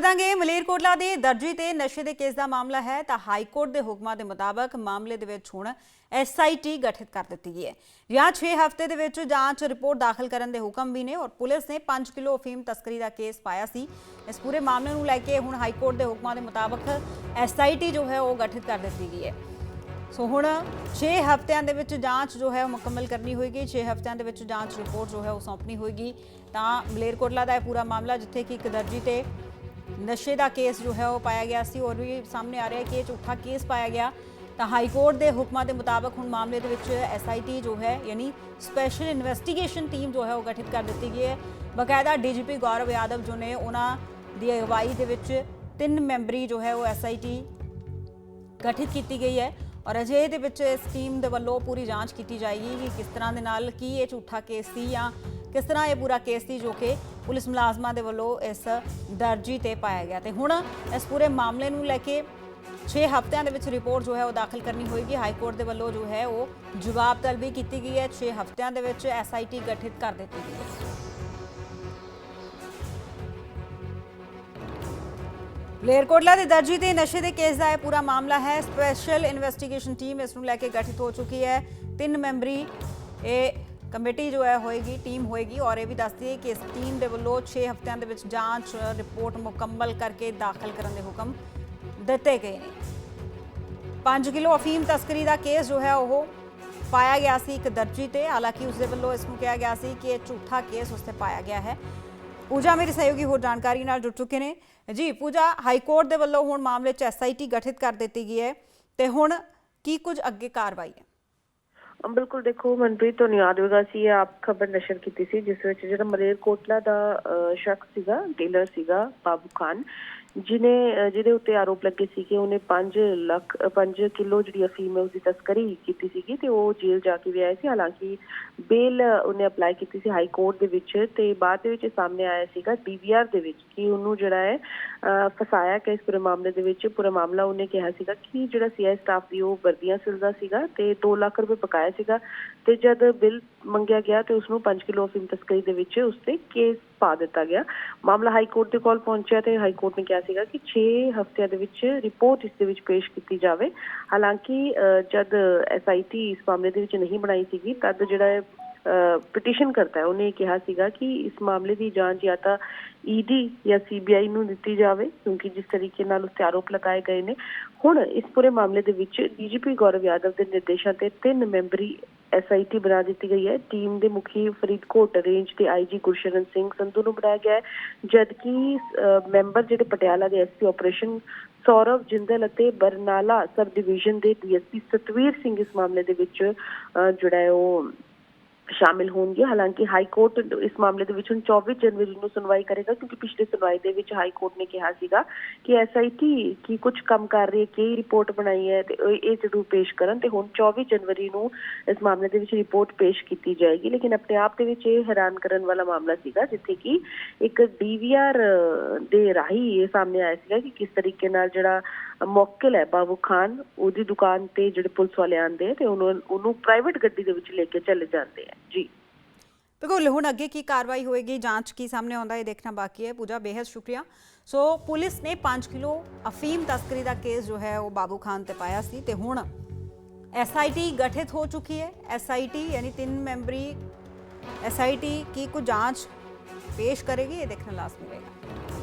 ਵਧਾਂਗੇ ਮਲੇਰਕੋਟਲਾ ਦੇ ਦਰਜੀ ਤੇ ਨਸ਼ੇ ਦੇ ਕੇਸ ਦਾ ਮਾਮਲਾ ਹੈ, ਤਾਂ ਹਾਈ ਕੋਰਟ ਦੇ ਹੁਕਮਾਂ ਦੇ ਮੁਤਾਬਕ ਮਾਮਲੇ ਦੇ ਵਿੱਚ ਹੁਣ ਐਸਆਈਟੀ ਗਠਿਤ ਕਰ ਦਿੱਤੀ ਗਈ ਹੈ। ਜਾਂ 6 ਹਫ਼ਤੇ ਦੇ ਵਿੱਚ ਜਾਂਚ ਰਿਪੋਰਟ ਦਾਖਲ ਕਰਨ ਦੇ ਹੁਕਮ ਵੀ ਨੇ ਔਰ ਪੁਲਿਸ ਨੇ 5 ਕਿਲੋ ਅਫੀਮ ਤਸਕਰੀ ਦਾ ਕੇਸ ਪਾਇਆ ਸੀ। ਇਸ ਪੂਰੇ ਮਾਮਲੇ ਨੂੰ ਲੈ ਕੇ ਹੁਣ ਹਾਈ ਕੋਰਟ ਦੇ ਹੁਕਮਾਂ ਦੇ ਮੁਤਾਬਕ ਐਸਆਈਟੀ ਜੋ ਹੈ ਉਹ ਗਠਿਤ ਕਰ ਦਿੱਤੀ ਗਈ ਹੈ। ਸੋ ਹੁਣ 6 ਹਫ਼ਤਿਆਂ ਦੇ ਵਿੱਚ ਜਾਂਚ ਜੋ ਹੈ ਉਹ ਮੁਕੰਮਲ ਕਰਨੀ ਹੋਏਗੀ 6 ਹਫ਼ਤਿਆਂ ਦੇ ਵਿੱਚ ਜਾਂਚ ਰਿਪੋਰਟ ਜੋ ਹੈ ਉਹ ਸੌਂਪਣੀ ਹੋਏਗੀ। ਤਾਂ ਮਲੇਰਕੋਟਲਾ ਦਾ ਇਹ ਪੂਰਾ ਮਾਮਲਾ ਜਿੱਥੇ ਕਿ ਇੱਕ ਦਰਜੀ ਤੇ ਨਸ਼ੇ ਦਾ ਕੇਸ ਜੋ ਹੈ ਉਹ ਪਾਇਆ ਗਿਆ ਸੀ ਔਰ ਵੀ ਸਾਹਮਣੇ ਆ ਰਿਹਾ ਕਿ ਇਹ ਝੂਠਾ ਕੇਸ ਪਾਇਆ ਗਿਆ। ਤਾਂ ਹਾਈ ਕੋਰਟ ਦੇ ਹੁਕਮਾਂ ਦੇ ਮੁਤਾਬਕ ਹੁਣ ਮਾਮਲੇ ਦੇ ਵਿੱਚ ਐਸਆਈਟੀ ਜੋ ਹੈ, ਯਾਨੀ ਸਪੈਸ਼ਲ ਇਨਵੈਸਟੀਗੇਸ਼ਨ ਟੀਮ ਜੋ ਹੈ ਉਹ ਗਠਿਤ ਕਰ ਦਿੱਤੀ ਗਈ ਹੈ। ਬਕਾਇਦਾ ਡੀਜੀਪੀ ਗੌਰਵ ਯਾਦਵ ਜੋ ਨੇ, ਉਹਨਾਂ ਦੀ ਅਗਵਾਈ ਦੇ ਵਿੱਚ ਤਿੰਨ ਮੈਂਬਰੀ ਜੋ ਹੈ ਉਹ ਐਸਆਈਟੀ ਗਠਿਤ ਕੀਤੀ ਗਈ ਹੈ ਔਰ ਅਜੇ ਦੇ ਵਿੱਚ ਇਸ ਟੀਮ ਦੇ ਵੱਲੋਂ ਪੂਰੀ ਜਾਂਚ ਕੀਤੀ ਜਾਏਗੀ ਕਿ ਕਿਸ ਤਰ੍ਹਾਂ ਦੇ ਨਾਲ ਕੀ ਇਹ ਝੂਠਾ ਕੇਸ ਸੀ ਜਾਂ ਕਿਸ ਤਰ੍ਹਾਂ ਇਹ ਪੂਰਾ ਕੇਸ ਸੀ ਜੋ ਕਿ ਪੁਲਿਸ ਮੁਲਾਜ਼ਮਾਂ ਦੇ ਵੱਲੋਂ ਇਸ ਦਰਜੀ ਤੇ ਪਾਇਆ ਗਿਆ ਤੇ ਹੁਣ ਇਸ ਪੂਰੇ ਮਾਮਲੇ ਨੂੰ ਲੈ ਕੇ 6 ਹਫ਼ਤਿਆਂ ਦੇ ਵਿੱਚ ਰਿਪੋਰਟ ਜੋ ਹੈ ਉਹ ਦਾਖਲ ਕਰਨੀ ਹੋਏਗੀ। ਹਾਈ ਕੋਰਟ ਦੇ ਵੱਲੋਂ ਜੋ ਹੈ ਉਹ ਜਵਾਬ ਤਲਬੀ ਕੀਤੀ ਗਈ ਹੈ। 6 ਹਫ਼ਤਿਆਂ ਦੇ ਵਿੱਚ ਐਸਆਈਟੀ ਗਠਿਤ ਕਰ ਦਿੱਤੀ ਗਈ ਹੈ। ਮਲੇਰਕੋਟਲਾ ਦੇ ਦਰਜੀ ਤੇ ਨਸ਼ੇ ਦੇ ਕੇਸ ਦਾ ਇਹ ਪੂਰਾ ਮਾਮਲਾ ਹੈ। ਸਪੈਸ਼ਲ ਇਨਵੈਸਟੀਗੇਸ਼ਨ ਟੀਮ ਇਸ ਨੂੰ ਲੈ ਕੇ ਗਠਿਤ ਹੋ ਚੁੱਕੀ ਹੈ। ਤਿੰਨ ਮੈਂਬਰੀ ਇਹ ਕਮੇਟੀ ਜੋ ਹੈ ਹੋਏਗੀ, ਟੀਮ ਹੋਏਗੀ ਔਰ ਇਹ ਵੀ ਦੱਸਦੀ ਹੈ ਕਿ ਇਸ ਟੀਮ ਦੇ ਵੱਲੋਂ 6 ਹਫ਼ਤਿਆਂ ਦੇ ਵਿੱਚ ਜਾਂਚ, ਰਿਪੋਰਟ ਮੁਕੰਮਲ ਕਰਕੇ ਦਾਖਲ ਕਰਨ ਦੇ ਹੁਕਮ ਦਿੱਤੇ ਗਏ ਨੇ। 5 ਕਿਲੋ ਅਫੀਮ ਤਸਕਰੀ ਦਾ ਕੇਸ ਜੋ ਹੈ ਉਹ ਪਾਇਆ ਗਿਆ ਸੀ ਇੱਕ ਦਰਜੀ ਤੇ, ਹਾਲਾਂਕਿ ਉਸ ਦੇ ਵੱਲੋਂ ਇਸ ਨੂੰ ਕਿਹਾ ਗਿਆ ਸੀ ਕਿ ਇਹ ਝੂਠਾ ਕੇਸ ਉਸ ਤੇ ਪਾਇਆ ਗਿਆ ਹੈ। ਪੂਜਾ ਮੇਰੀ ਸਹਿਯੋਗੀ ਹੋਰ ਜਾਣਕਾਰੀ ਨਾਲ ਜੁੜ ਚੁੱਕੇ ਨੇ। ਜੀ, ਪੂਜਾ, ਹਾਈ ਕੋਰਟ ਦੇ ਵੱਲੋਂ ਹੁਣ ਮਾਮਲੇ 'ਚ ਐਸਆਈਟੀ ਗਠਿਤ ਕਰ ਦਿੱਤੀ ਗਈ ਹੈ ਤੇ ਹੁਣ ਕੀ ਕੁਝ ਅੱਗੇ ਕਾਰਵਾਈ ਹੈ? ਬਿਲਕੁਲ ਦੇਖੋ ਮਨਪ੍ਰੀਤ ਤੁਹਾਨੂੰ ਯਾਦ ਹੋਵੇਗਾ ਸੀ ਇਹ ਆਪ ਖਬਰ ਨਸ਼ਰ ਕੀਤੀ ਸੀ ਜਿਸ ਵਿੱਚ ਜਿਹੜਾ ਮਲੇਰ ਕੋਟਲਾ ਦਾ ਅਹ, ਸ਼ਖਸ ਸੀਗਾ ਟੇਲਰ ਸੀਗਾ ਬਾਬੂ ਖਾਨ ਜਿਨੇ ਜਿਹਦੇ ਉੱਤੇ ਆਰੋਪ ਲੱਗੇ ਸੀ ਕਿ ਉਹਨੇ 5 ਲੱਖ 5 ਕਿਲੋ ਜਿਹੜੀ ਅਫੀਮ ਹੈ ਉਸਦੀ ਤਸਕਰੀ ਕੀਤੀ ਸੀਗੀ ਤੇ ਉਹ ਜੇਲ੍ਹ ਜਾ ਕੇ ਵੀ ਆਇਆ ਸੀ। ਹਾਲਾਂਕਿ ਬੇਲ ਉਹਨੇ ਅਪਲਾਈ ਕੀਤੀ ਸੀ ਹਾਈ ਕੋਰਟ ਦੇ ਵਿੱਚ ਤੇ ਬਾਅਦ ਦੇ ਵਿੱਚ ਸਾਹਮਣੇ ਆਇਆ ਸੀਗਾ ਡੀਵੀਆਰ ਦੇ ਵਿੱਚ ਕਿ ਉਹਨੂੰ ਜਿਹੜਾ ਹੈ ਫਸਾਇਆ ਕਿ ਇਸ ਪੂਰੇ ਮਾਮਲੇ ਦੇ ਵਿੱਚ ਪੂਰਾ ਮਾਮਲਾ ਉਹਨੇ ਕਿਹਾ ਸੀਗਾ ਕਿ ਜਿਹੜਾ ਸੀਆਈ ਸਟਾਫ ਦੀ ਉਹ ਵਰਦੀਆਂ ਸਿਲਦਾ ਸੀਗਾ ਤੇ 2 ਲੱਖ ਰੁਪਏ ਪਕਾਇਆ ਸੀਗਾ ਤੇ ਜਦ ਬਿੱਲ ਮੰਗਿਆ ਗਿਆ ਤੇ ਉਸ ਨੂੰ 5 ਕਿਲੋ ਅਫੀਮ ਤਸਕਰੀ ਦੇ ਵਿੱਚ ਉਸ ਤੇ ਕੇਸ ਪਾ ਦਿੱਤਾ ਗਿਆ। ਮਾਮਲਾ ਹਾਈ ਕੋਰਟ ਦੇ ਕੋਲ ਪਹੁੰਚਿਆ ਤੇ ਹਾਈ ਕੋਰਟ ਨੇ ਕਿਹਾ ਸੀਗਾ ਕਿ 6 ਹਫ਼ਤਿਆਂ ਦੇ ਵਿੱਚ ਰਿਪੋਰਟ ਇਸ ਦੇ ਵਿੱਚ ਪੇਸ਼ ਕੀਤੀ ਜਾਵੇ। ਹਾਲਾਂਕਿ ਅਹ, ਜਦ ਐਸਆਈਟੀ ਇਸ ਮਾਮਲੇ ਦੇ ਵਿੱਚ ਨਹੀਂ ਬਣਾਈ ਸੀਗੀ ਤਦ ਜਿਹੜਾ ਹੈ ਪਟੀਸ਼ਨ ਕਰਤਾ ਹੈ। ਉਹਨੇ ਕਿਹਾ ਸੀਗਾ ਕਿ ਇਸ ਮਾਮਲੇ ਦੀ ਜਾਂਚ ਜਾਂ ਤਾਂ ਈਡੀ ਜਾਂ ਸੀਬੀਆਈ ਨੂੰ ਦਿੱਤੀ ਜਾਵੇ ਕਿਉਂਕਿ ਜਿਸ ਤਰੀਕੇ ਨਾਲ ਉਸ ਤੇ ਆਰੋਪ ਲਗਾਏ ਗਏ ਨੇ। ਹੁਣ ਇਸ ਪੂਰੇ ਮਾਮਲੇ ਦੇ ਵਿੱਚ ਡੀਜੀਪੀ ਗੌਰਵ ਯਾਦਵ ਦੇ ਨਿਰਦੇਸ਼ਾਂ ਤੇ ਤਿੰਨ ਮੈਂਬਰੀ ਐਸਆਈਟੀ ਬਣਾ ਦਿੱਤੀ ਗਈ ਹੈ। ਟੀਮ ਦੇ ਮੁਖੀ ਫਰੀਦਕੋਟ ਰੇਂਜ ਦੇ ਆਈਜੀ ਗੁਰਸ਼ਰਨ ਸਿੰਘ ਸੰਧੂ ਨੂੰ ਬਣਾਇਆ ਗਿਆ ਹੈ। ਜਦਕਿ ਮੈਂਬਰ ਜਿਹੜੇ ਪਟਿਆਲਾ ਦੇ ਐਸਪੀ ਆਪਰੇਸ਼ਨ ਸੌਰਵ ਜਿੰਦਲ ਅਤੇ ਬਰਨਾਲਾ ਸਬ ਡਿਵੀਜ਼ਨ ਦੇ ਡੀਐਸਪੀ ਸਤਵੀਰ ਸਿੰਘ ਇਸ ਮਾਮਲੇ ਦੇ ਵਿੱਚ ਅਹ, ਜਿਹੜਾ ਹੈ ਉਹ ਸ਼ਾਮਿਲ ਹੋਣਗੇ ਹਾਲਾਂਕਿ ਹਾਈ ਕੋਰਟ ਇਸ ਮਾਮਲੇ ਦੇ ਵਿੱਚ ਹੁਣ 24 ਜਨਵਰੀ ਨੂੰ ਸੁਣਵਾਈ ਕਰੇਗਾ ਕਿਉਂਕਿ ਪਿਛਲੇ ਸੁਣਵਾਈ ਦੇ ਵਿੱਚ ਹਾਈ ਕੋਰਟ ਨੇ ਕਿਹਾ ਸੀਗਾ ਕਿ ਐਸਆਈਟੀ ਕੀ ਕੁਝ ਕੰਮ ਕਰ ਰਹੀ ਹੈ, ਕੀ ਰਿਪੋਰਟ ਬਣਾਈ ਹੈ ਤੇ ਇਹ ਜ਼ਰੂਰ ਪੇਸ਼ ਕਰਨ ਤੇ ਹੁਣ 24 ਜਨਵਰੀ ਨੂੰ ਇਸ ਮਾਮਲੇ ਦੇ ਵਿੱਚ ਰਿਪੋਰਟ ਪੇਸ਼ ਕੀਤੀ ਜਾਏਗੀ। ਲੇਕਿਨ ਆਪਣੇ ਆਪ ਦੇ ਵਿੱਚ ਇਹ ਹੈਰਾਨ ਕਰਨ ਵਾਲਾ ਮਾਮਲਾ ਸੀਗਾ ਜਿੱਥੇ ਕਿ ਇੱਕ ਡੀਵੀਆਰ ਦੇ ਰਾਹੀਂ ਇਹ ਸਾਹਮਣੇ ਆਇਆ ਸੀਗਾ ਕਿ ਕਿਸ ਤਰੀਕੇ ਨਾਲ ਜਿਹੜਾ ਮੌਕਲ ਹੈ ਬਾਬੂ ਖਾਨ, ਉਹਦੀ ਦੁਕਾਨ ਤੇ ਜਿਹੜੇ ਪੁਲਿਸ ਵਾਲੇ ਆਂਦੇ ਤੇ ਉਹਨੂੰ ਉਹਨੂੰ ਪ੍ਰਾਈਵੇਟ ਗੱਡੀ ਦੇ ਵਿੱਚ ਲੈ ਕੇ ਚਲੇ ਜਾਂਦੇ ਆ। ਜੀ। ਬਿਲਕੁਲ ਹੁਣ ਅੱਗੇ ਕੀ ਕਾਰਵਾਈ ਹੋਏਗੀ? ਜਾਂਚ ਕੀ ਸਾਹਮਣੇ ਆਉਂਦਾ ਹੈ ਦੇਖਣਾ ਬਾਕੀ ਹੈ। ਪੂਜਾ ਬੇहद ਸ਼ੁਕਰੀਆ। ਸੋ ਪੁਲਿਸ ਨੇ 5 ਕਿਲੋ ਅਫੀਮ ਤਸਕਰੀ ਦਾ ਕੇਸ ਜੋ ਹੈ, ਉਹ ਬਾਬੂ ਖਾਨ ਤੇ ਪਾਇਆ ਸੀ ਤੇ ਹੁਣ ਐਸਆਈਟੀ ਗਠਿਤ ਹੋ ਚੁੱਕੀ ਹੈ। ਐਸਆਈਟੀ ਯਾਨੀ ਤਿੰਨ ਮੈਂਬਰੀ ਐਸਆਈਟੀ ਕੀ ਕੁ ਜਾਂਚ ਪੇਸ਼ ਕਰੇਗੀ? ਇਹ ਦੇਖਣਾ ਲਾਜ਼ਮੀ ਰਹੇਗਾ